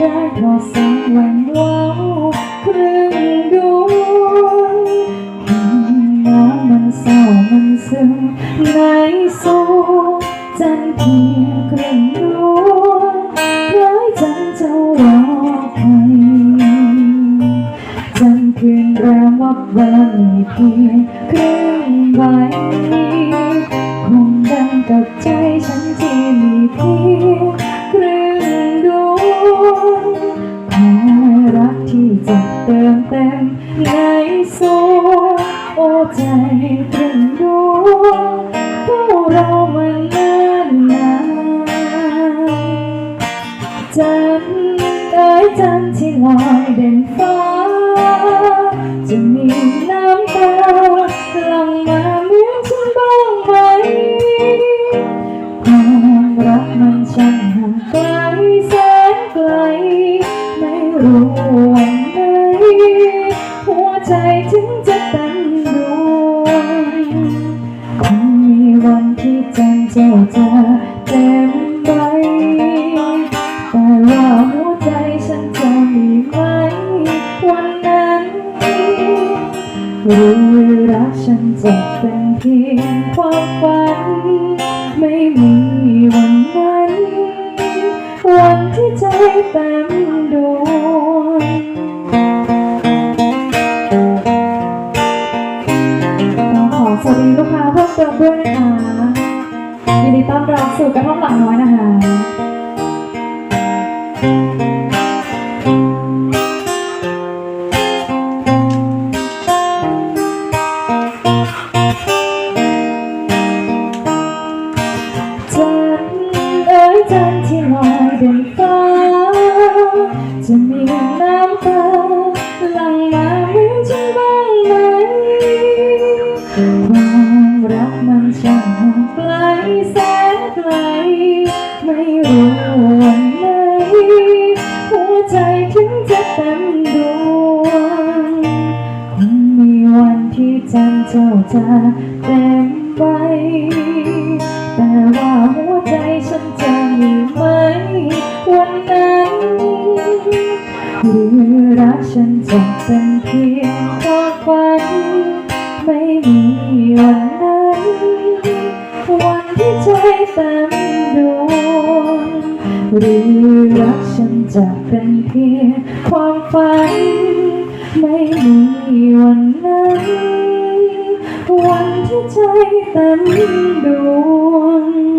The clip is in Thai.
ได้พอสังวันว้าวครึ่งดวงขึ้นน้ำมันเศร้ามันซึ้งในโซจันเพียงเครื่องดวงร้อยจันจะาว่าใครจันคืนแรมวับวันเพียงครึ่งใบ จะเติมเต็มในสวงโอ้ใจตรึงดวงผู้เรามันานนานจันทร์เอ้ยจันทร์ที่ลอยเด่นฟ้า จะมี ทร์เจ้าจะเต็มใบแต่ว่าหัวใจฉันจะมีไหมวันนั้นหรือรักฉันจะเป็นเพียงความฝัน ไม่มีวันนั้น วันที่ใจเต็มดวงเราขอสวัสดีลูกค้าเพิ่มเติมด้วยนะคะ ยินดีต้อนรับสู่กระท่อมหลังน้อยนะคะจันทร์เอ้ยจันทร์ที่ลอยเด่นฟ้าจะมีน้ำตา แสนไกล ไม่รู้วันไหนหัวใจถึงจะเต็มดวงคงมีวันที่จันทร์เจ้าจะเต็มใบแต่ว่าหัวใจฉันจะมีไหม วันนั้นหรือรักฉันจะเป็นเพียงความฝัน ไม่มีวันนั้น เต็มดวงหรือรักฉันจะเป็นเพียงความฝัน ไม่มีวันนั้น วันที่ใจเต็มดวง